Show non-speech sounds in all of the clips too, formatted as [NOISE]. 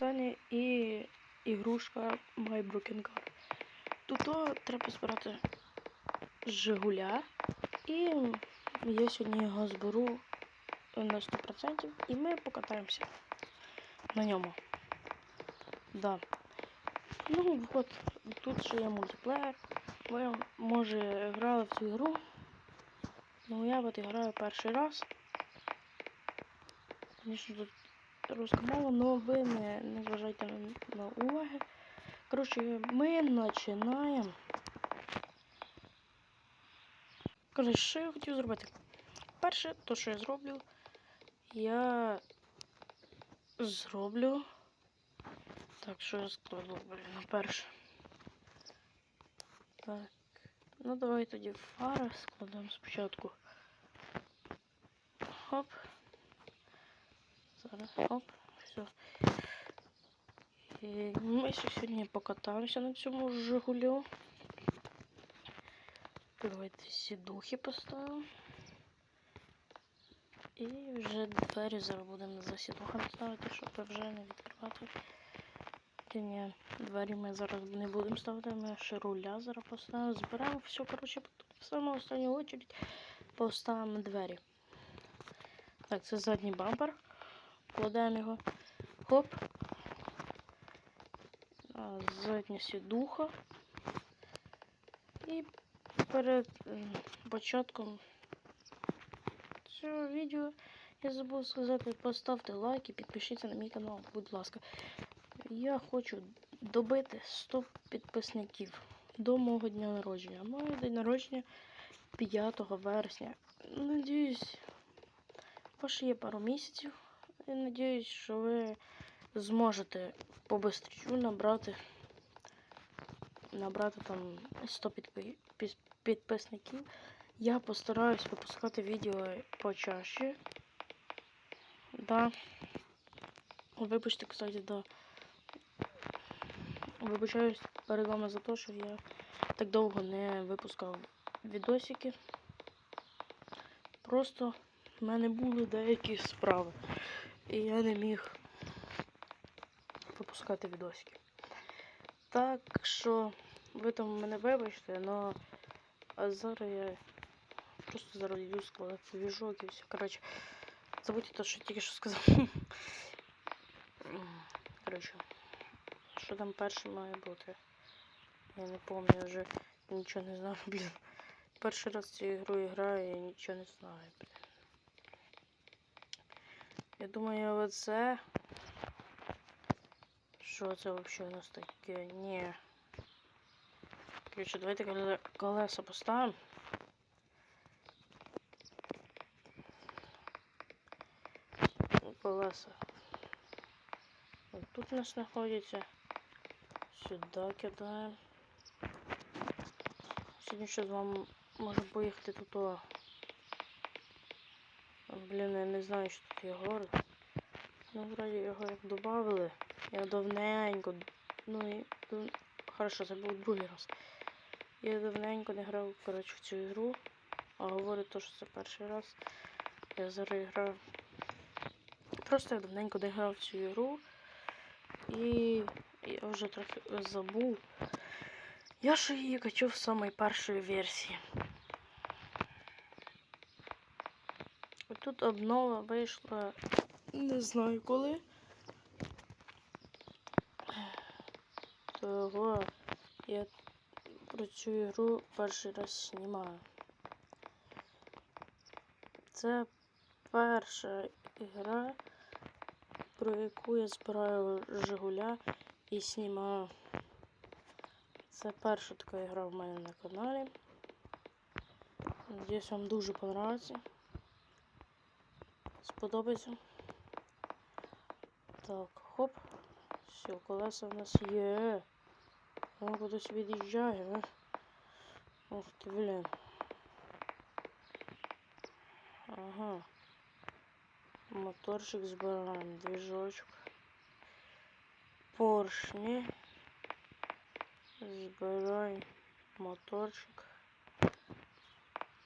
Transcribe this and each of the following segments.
сцені і ігрушка My Broken. Тут треба збирати Жигуля. І я сьогодні його зберу на 100% і ми покатаємося на ньому. Да. Ну, от тут ще є мультиплеєр. Ви, може, грали в цю ігру. Ну, я от граю перший раз. Звісно, тут русська мова, але ви не, не зважайте на, уваги. Коротше, ми починаємо. Коротше, що я хотів зробити? Перше, то, що я зроблю, я зроблю. Так, що я складу, блін, перше. Так. Ну давай тоді фари складемо спочатку. Хоп. Зараз хоп. Все. І ми ще сьогодні покатаємося на цьому Жигулю. Давайте сідухи поставимо. І вже двері зараз будемо за сідухами ставити, щоб вже не відкривати. Та ні, двері ми зараз не будемо ставити, ми ще руля зараз поставимо. Збираємо все, коротше, в саму останню очередь поставимо двері. Так, це задній бампер. Кладемо його. Хоп. А, задня сідуха. І перед початком цього відео я забув сказати, поставте лайк і підпишіться на мій канал, будь ласка. Я хочу добити 100 підписників до мого дня народження. Моє день народження 5 вересня. Надіюсь, ще є пару місяців. І надіюсь, що ви зможете побистрічу набрати набрати там 100 підписників. Я постараюсь випускати відео почаще. Да. Вибачте, кстати, да. Вибачаюсь перед вами за те, що я так довго не випускав відосики. Просто в мене були деякі справи. І я не міг випускати відосики. Так що ви там мене вибачте, но а зараз я просто зараз йду складати двіжок і все. Коротше, забудьте те, що я тільки що сказав. [LAUGHS] Коротше, що там перше має бути? Я не пам'ятаю вже нічого не знаю, [LAUGHS] блін. Перший раз цю ігру граю, я нічого не знаю, блін. Я думаю, оце. Що це взагалі у нас таке? Ні. Короче, давайте колеса поставимо. Колеса. Вот тут у нас находится. Сюда кидаємо. Сьогодні ще з вами можемо поїхати тут. Блін, я не знаю, що тут є город. Ну, вроді його як додавали. Я давненько. Ну і. Хорошо, це був другий раз. Я давненько не грав, коротше, в цю ігру. А говорю то, що це перший раз. Я зараз граю. Просто я давненько не грав в цю ігру. І я вже трохи забув. Я ж її качу в самої першої версії. От Тут обнова вийшла не знаю коли. Того я про цю ігру перший раз знімаю. Це перша ігра, про яку я збираю Жигуля і знімаю. Це перша така ігра в мене на каналі. Надіюсь, вам дуже понравиться. Сподобається. Так, хоп. Все, колеса у нас є. Воно кудись від'їжджає? Ух ти, блін. Ага. Моторчик збираємо, двіжочок. Поршні. Збирай моторчик.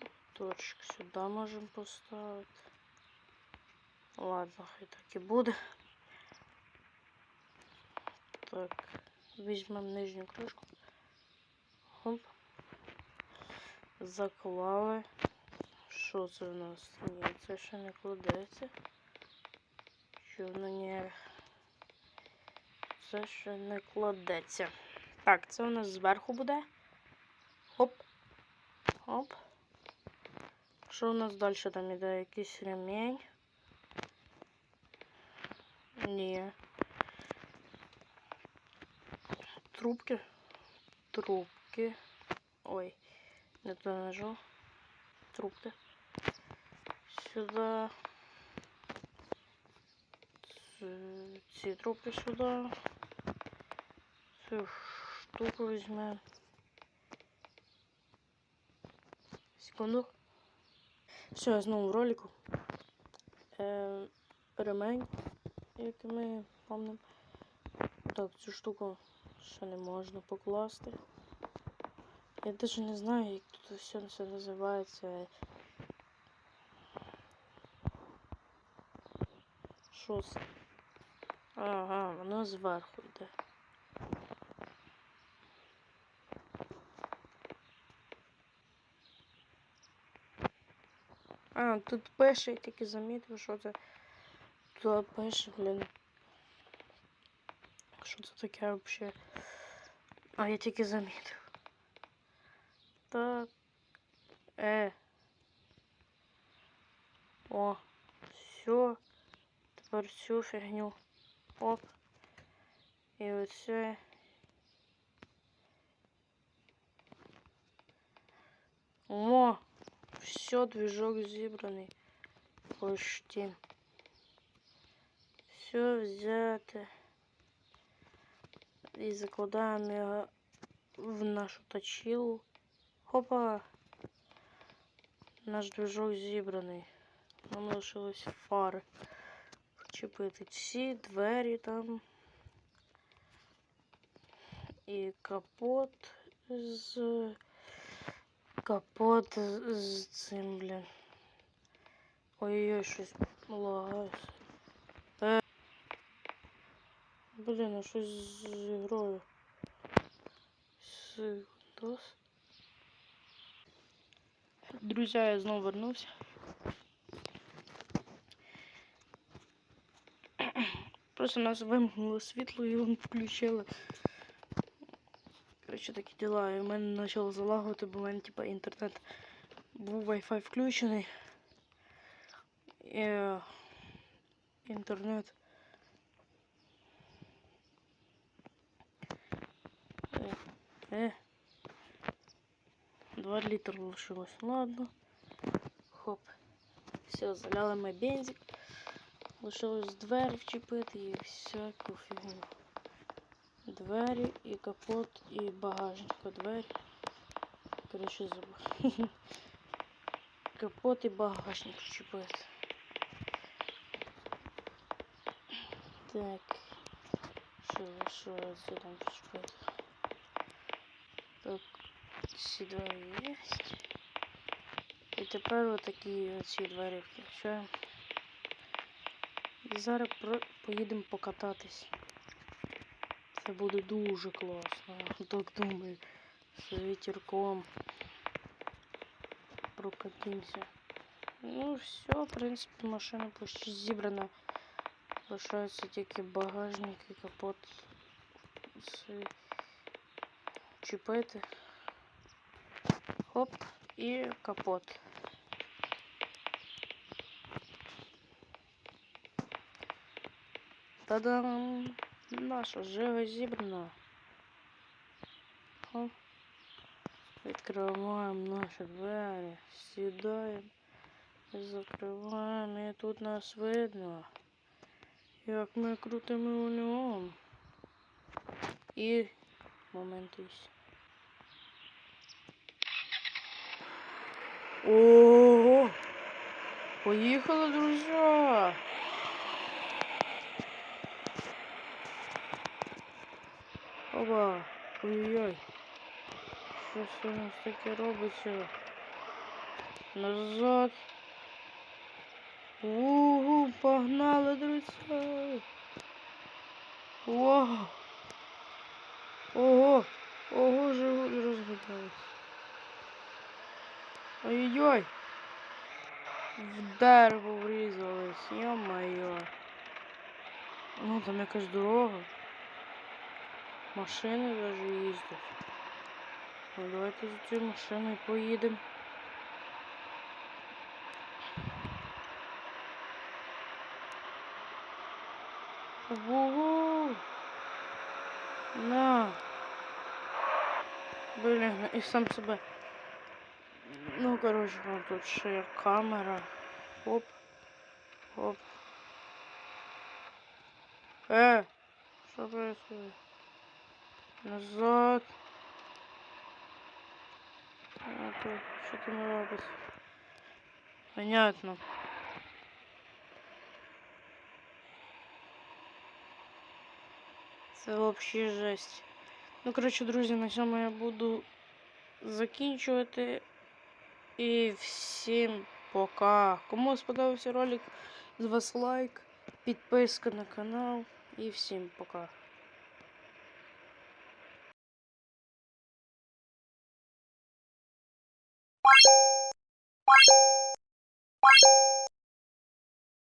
Моторчик сюди можемо поставити. Ладно, хай так і буде. Так, візьмемо нижню кришку. Хоп. Заклали. Що це в нас? Ні, це ще не кладеться. Не. Це ще не кладеться. Так, це у нас зверху буде. Хоп. Хоп. Що у нас далі там іде? Якийсь ремень? Ні. Трубки. Трубки. Ой, не то нажал. Трубки. Сюда. Ці трубки сюди. Цю штуку візьмемо. Секунду. Все, я знову в ролику. Е, ремень, як ми пам'ятаємо. Так, цю штуку ще не можна покласти. Я даже не знаю, як тут все це називається. Що це? Ага, воно зверху йде. А, тут я тільки замітив, що це. Тут пише, блін. Що це таке взагалі? А я тільки замітив. Так. Е. О, все. Тепер цю фігню. Оп. І оце. О, все, движок зібраний. Почти. Все взято. І закладаємо його в нашу точилу. Хопа! Наш движок зібраний. Нам лишилось фари. Почепити ці двері там. І капот з. Капот з цим, блін. Ой-ой-ой, щось лагає. Е. Блін, а щось з ігрою. Секундос. Друзі, я знову вернувся. Просто нас вимкнуло світло і вон включили. Коротше, такі діла. І в мене почало залагувати, бо в типа інтернет був Wi-Fi включений. І е, інтернет. Е, е. Два літра лишилось. Ладно. Хоп. Все, заляли ми бензик. Лишилось двері вчепити і всяку фігню. Двері і капот, і багажник. Двері. Коротше, забув. [LAUGHS] Капот і багажник вчепити. Так. Що, що це там вчепити? Так, ці двері є. І тепер отакі оці двері включаємо. І зараз про... поїдемо покататись. Це буде дуже класно. Так думаю. З вітерком. Прокатимося. Ну все, в принципі, машина почти зібрана. Лишається тільки багажник і капот. Чіпити. Хоп, і капот. Та-дам! Наша жива зібрана. Хоп. Відкриваємо наші двері, сідаємо, закриваємо і тут нас видно. Як ми крутимо рулем. І момент ось. Ого! Поїхали, друзі! Опа! Ой-ой-ой! Щось у нас таке робиться? Назад! Угу, погнали, друзі! Вау! Ого! Ого, живот розгадалось. Ой-ой-ой! В дерево врізались, йо-моє. Ну, там якась дорога. Машини даже їздять. Ну, давайте за цією машиною поїдемо. Ого! На! Блін, і сам себе. Ну, коротше, ну, тут ще є камера. Оп. Оп. Э! Что происходит? Назад. А, то, що там робить? Понятно. Це взагалі жесть. Ну, коротше, друзі, на цьому я буду закінчувати. І всім пока. Кому сподобався ролик, з вас лайк, підписка на канал. І всім пока. You.